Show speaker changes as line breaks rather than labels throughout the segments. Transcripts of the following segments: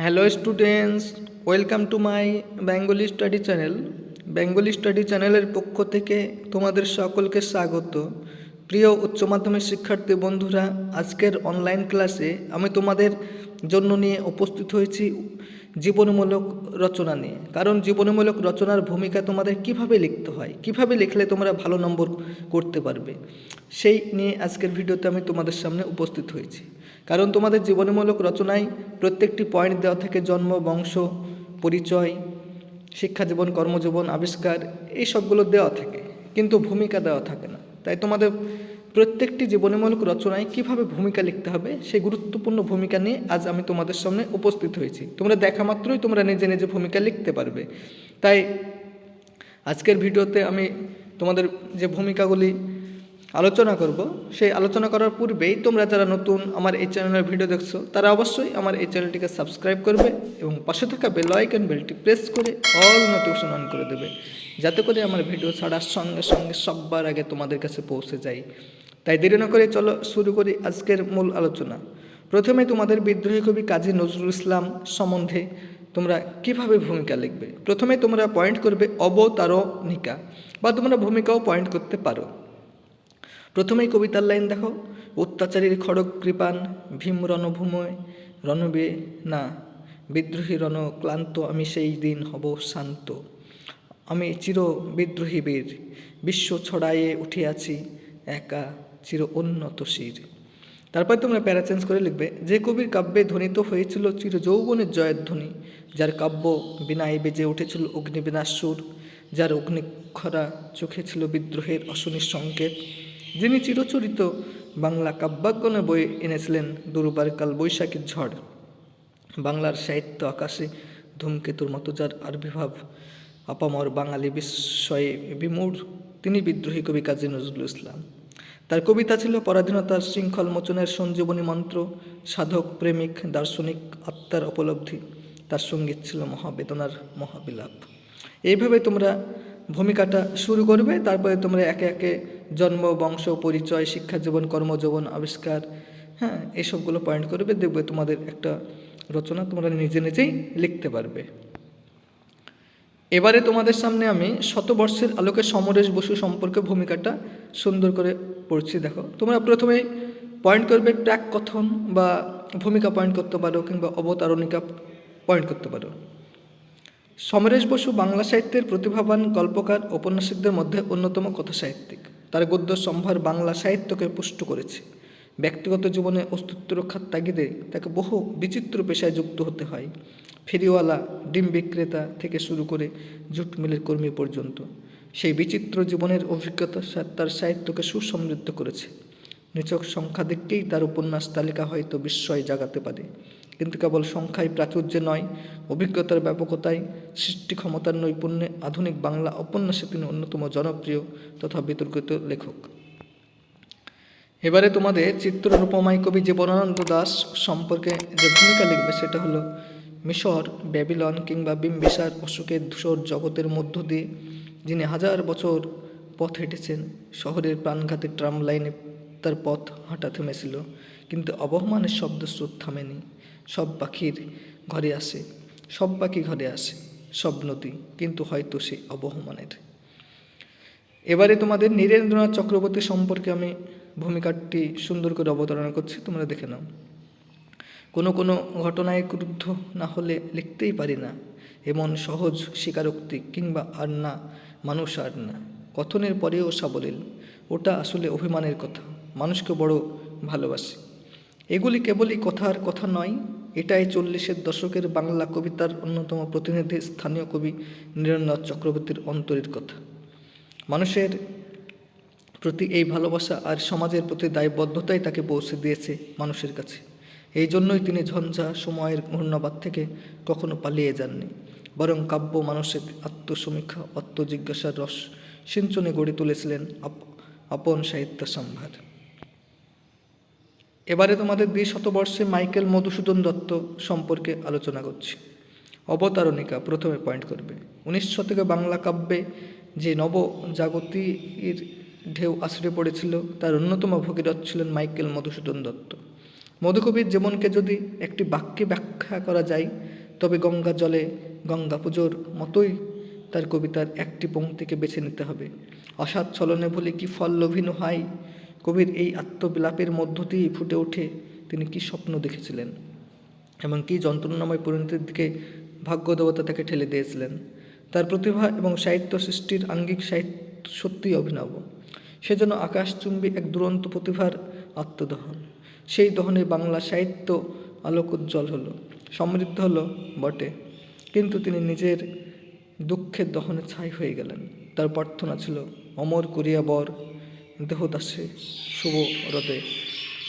Hello students, welcome to my Bengali study channel. Bengali study চ্যানেলের পক্ষ থেকে তোমাদের সকলকে স্বাগত। প্রিয় উচ্চ মাধ্যমিক শিক্ষার্থী বন্ধুরা, আজকের অনলাইন ক্লাসে আমি তোমাদের জন্য নিয়ে উপস্থিত হয়েছি জীবনমূলক রচনা নিয়ে। কারণ জীবনমূলক রচনার ভূমিকা তোমাদের কীভাবে লিখতে হয়, কীভাবে লিখলে তোমরা ভালো নম্বর করতে পারবে, সেই নিয়ে আজকের ভিডিওতে আমি তোমাদের সামনে উপস্থিত হয়েছি। কারণ তোমাদের জীবনমূলক রচনায় প্রত্যেকটি পয়েন্ট দেওয়া থেকে, জন্ম, বংশ, পরিচয়, শিক্ষা জীবন, কর্মজীবন, আবিষ্কার, এই সবগুলো দেওয়া থাকে, কিন্তু ভূমিকা দেওয়া থাকে না। তাই তোমাদের প্রত্যেকটি জীবনীমূলক রচনায় কীভাবে ভূমিকা লিখতে হবে, সেই গুরুত্বপূর্ণ ভূমিকা নিয়ে আজ আমি তোমাদের সামনে উপস্থিত হয়েছি। তোমরা দেখা মাত্রই তোমরা নিজে নিজে ভূমিকা লিখতে পারবে। তাই আজকের ভিডিওতে আমি তোমাদের যে ভূমিকাগুলি আলোচনা করব, সেই আলোচনা করার পূর্বেই তোমরা যারা নতুন আমার এই চ্যানেলের ভিডিও দেখছ, তারা অবশ্যই আমার এই চ্যানেলটিকে সাবস্ক্রাইব করবে এবং পাশে থাকা বেল আইকন, বেলটি প্রেস করে অল নোটিফিকেশন অন করে দেবে। যাতে করে আমার ভিডিও ছাড়ার সঙ্গে সঙ্গে সববার আগে তোমাদের কাছে পৌঁছে যায় তাই দেরি না করে চলো শুরু করি আজকের মূল আলোচনা। প্রথমে তোমাদের বিদ্রোহী কবি কাজী নজরুল ইসলাম সম্বন্ধে তোমরা কীভাবে ভূমিকা লিখবে? প্রথমে তোমরা পয়েন্ট করবে অবতারণিকা বা তোমরা ভূমিকাও পয়েন্ট করতে পারো। প্রথমেই কবিতার লাইন দেখো, অত্যাচারীর খড়গ কৃপান, ভীম রণভূময়, রণবে না, বিদ্রোহী রণ ক্লান্ত আমি সেই দিন হব শান্ত। আমি চির বিদ্রোহী বীর, বিশ্ব ছড়াইয়ে উঠিয়াছি একা চির উন্নত শির। তারপর তোমরা প্যারা চেঞ্জ করে লিখবে, যে কবির কাব্যে ধ্বনিত হয়েছিল চির যৌবনের জয়ের ধ্বনি, যার কাব্য বিনায় বেজে উঠেছিল অগ্নিবিনাশ সুর, যার অগ্নিক্ষরা চোখে ছিল বিদ্রোহের অশনির সংকেত। যিনি চিরচরিত বাংলা কাব্যাজ্ঞনে বয়ে এনেছিলেন দুর্বার কাল বৈশাখীর ঝড়। বাংলার সাহিত্য আকাশে ধূমকেতুর মতো যার আবির্ভাব আপামর বাঙালি বিস্ময়ে বিমূঢ়। তিনি বিদ্রোহী কবি কাজী নজরুল ইসলাম। তার কবিতা ছিল পরাধীনতার শৃঙ্খল মোচনের সঞ্জীবনী মন্ত্র, সাধক, প্রেমিক, দার্শনিক আত্মার উপলব্ধি। তার সংগীত ছিল মহাবেদনার মহাবিলাপ। এইভাবে তোমরা ভূমিকাটা শুরু করবে, তারপরে তোমরা একে একে জন্ম, বংশ, পরিচয়, শিক্ষা জীবন, কর্মজীবন, আবিষ্কার হ্যাঁ এসবগুলো পয়েন্ট করবে। দেখবে তোমাদের একটা রচনা তোমরা নিজে নিজেই লিখতে পারবে। এবারে তোমাদের সামনে আমি শতবর্ষের আলোকে সমরেশ বসু সম্পর্কে ভূমিকাটা সুন্দর করে পড়ছি, দেখো। তোমরা প্রথমে পয়েন্ট করবে ট্র্যাক কথন বা ভূমিকা পয়েন্ট করতে পারো কিংবা অবতারণিকা পয়েন্ট করতে পারো। সমরেশ বসু বাংলা সাহিত্যের প্রতিভাবান গল্পকার ঔপন্যাসিকদের মধ্যে অন্যতম কথা সাহিত্যিক তার গদ্য সম্ভার বাংলা সাহিত্যকে পুষ্ট করেছে। ব্যক্তিগত জীবনে অস্তিত্ব রক্ষার তাগিদে তাকে বহু বিচিত্র পেশায় যুক্ত হতে হয়। ফেরিওয়ালা, ডিম বিক্রেতা থেকে শুরু করে জুট মিলের কর্মী পর্যন্ত। সেই বিচিত্র জীবনের অভিজ্ঞতা তার সাহিত্যকে সুসমৃদ্ধ করেছে। নিচক সংখ্যা দেখতেই তার উপন্যাস তালিকা হয়তো বিস্ময় জাগাতে পারে। কিন্তু কেবল সংখ্যায় প্রাচুর্যে নয়, অভিজ্ঞতার ব্যাপকতায় সৃষ্টি ক্ষমতার নৈপুণ্যে আধুনিক বাংলা উপন্যাসে তিনি অন্যতম জনপ্রিয় তথা বিতর্কিত লেখক। এবারে তোমাদের চিত্ররূপময় কবি জীবনানন্দ দাস সম্পর্কে যে ভূমিকা লিখবে সেটা হলো মিশর, ব্যাবিলন কিংবা বিম্বিসার অশোকের ধূসর জগতের মধ্য দিয়ে, যিনি হাজার বছর পথ হেঁটেছেন, শহরের প্রাণঘাতী ট্রাম লাইনে তার পথ হাঁটা থেমেছিল। কিন্তু অবহমানের শব্দ স্রোত থামেনি। সব পাখির ঘরে আসে, সব পাখি ঘরে আসে, সব নদী, কিন্তু হয়তো সে অবহমানের এবারে তোমাদের নীরেন্দ্রনাথ চক্রবর্তী সম্পর্কে আমি ভূমিকাটি সুন্দর করে অবতারণা করছি, তোমরা দেখে নাও। কোনো কোনো ঘটনায় ক্রুদ্ধ না হলে লিখতেই পারি না, এমন সহজ স্বীকারোক্তি কিংবা আর না, মানুষ আর না। কথনের পরেও সাবলীল, ওটা আসলে অভিমানের কথা, মানুষকে বড় ভালোবাসি। এগুলি কেবলই কথার কথা নয়, এটাই চল্লিশের দশকের বাংলা কবিতার অন্যতম প্রতিনিধি স্থানীয় কবি নীরেন্দ্রনাথ চক্রবর্তীর অন্তরের কথা। মানুষের প্রতি এই ভালোবাসা আর সমাজের প্রতি দায়বদ্ধতাই তাকে পৌঁছে দিয়েছে মানুষের কাছে। এই জন্যই তিনি ঝঞ্ঝা সময়ের ঘূর্ণাবাদ থেকে কখনো পালিয়ে যাননি। বরং কাব্য মানুষের আত্মসমীক্ষা, আত্মজিজ্ঞাসার রস সিঞ্চনে গড়ে তুলেছিলেন আপ- আপন সাহিত্য সম্ভার এবারে তোমাদের দ্বি শতবর্ষে মাইকেল মধুসূদন দত্ত সম্পর্কে আলোচনা করছি। অবতারণিকা প্রথমে পয়েন্ট করবে। উনিশ শতকে বাংলা কাব্যে যে নবজাগতির ঢেউ আছড়ে পড়েছিল। তার অন্যতম ভগীরথ ছিলেন মাইকেল মধুসূদন দত্ত। মধুকবির জীবনকে যদি একটি বাক্যে ব্যাখ্যা করা যায়, তবে গঙ্গা জলে গঙ্গা পুজোর মতোই তার কবিতার একটি পংক্তিকে বেছে নিতে হবে। অসাধ ছলনে বলে কি ফল লোভিন হয় কবির এই আত্মবিলাপের মধ্য দিয়েই ফুটে ওঠে তিনি কি স্বপ্ন দেখেছিলেন? এবং কি যন্ত্রণাময় পরিণতির দিকে ভাগ্যদেবতা তাকে ঠেলে দিয়েছিলেন। তার প্রতিভা এবং সাহিত্য সৃষ্টির আঙ্গিক সাহিত্য সত্যিই অভিনব। সেজন্য আকাশচুম্বী এক দুরন্ত প্রতিভার আত্মদহন। সেই দহনে বাংলা সাহিত্য আলোকোজ্জ্বল হলো, সমৃদ্ধ হলো বটে। কিন্তু তিনি নিজের দুঃখের দহনে ছাই হয়ে গেলেন। তার প্রার্থনা ছিল, অমর করিয়া বর, দেহদাসে শুভ রদে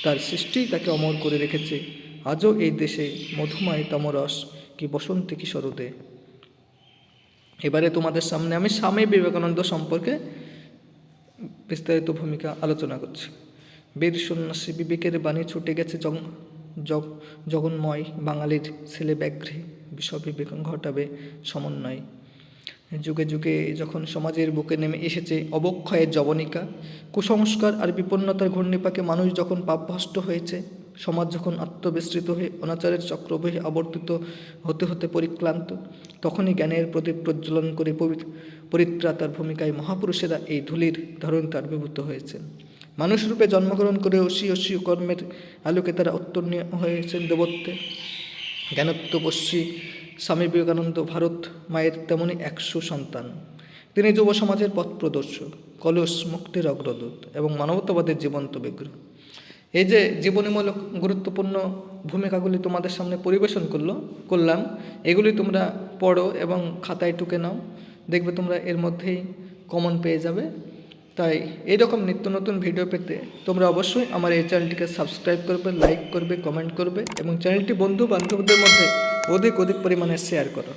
তার সৃষ্টিই তাকে অমর করে রেখেছে। আজও এই দেশে মধুময় তামরস কি বসন্তে কি শরদে। এবারে তোমাদের সামনে আমি স্বামী বিবেকানন্দ সম্পর্কে বিস্তারিত ভূমিকা আলোচনা করছি। বীর সন্ন্যাসী বিবেকের বাণী ছুটে গেছে জগ জগ, জগন্ময় বাঙালির ছেলে ব্যাঘ্রে। বিষয় বিবেক ঘটাবে সমন্বয়। যুগে যুগে যখন সমাজের বুকে নেমে এসেছে অবক্ষয়ের জবনিকা, কুসংস্কার আর বিপন্নতার ঘূর্ণিপাকে মানুষ যখন পাপভ্রষ্ট হয়েছে সমাজ যখন আত্মবিস্তৃত হয়ে অনাচারের চক্রবাহী আবর্তিত হতে হতে পরিক্লান্ত, তখনই জ্ঞানের প্রদীপ প্রজ্বলন করে পরিত্রাতার ভূমিকায় মহাপুরুষেরা এই ধুলির ধারণিতে আবির্ভূত হয়েছেন। মানুষরূপে জন্মগ্রহণ করে অসি অসি কর্মের আলোকে তারা উত্তরণ হয়েছেন দেবত্বে। জ্ঞানোত্তপস্বী স্বামী বিবেকানন্দ ভারত মায়ের তেমনি একশো সন্তান। তিনি যুব সমাজের পথ প্রদর্শক, কলস মুক্তির অগ্রদূত এবং মানবতাবাদের জীবন্ত বিগ্রহ। এই যে জীবনীমূলক গুরুত্বপূর্ণ ভূমিকাগুলি তোমাদের সামনে পরিবেশন করল, করলাম, এগুলি তোমরা পড়ো এবং খাতায় টুকে নাও, দেখবে তোমরা এর মধ্যেই কমন পেয়ে যাবে। তাই এইরকম নিত্য নতুন ভিডিও পেতে তোমরা অবশ্যই আমার এই চ্যানেলটিকে সাবস্ক্রাইব করবে লাইক করবে কমেন্ট করবে এবং চ্যানেলটি বন্ধু বান্ধবদের মধ্যে অধিক অধিক পরিমাণে শেয়ার করো।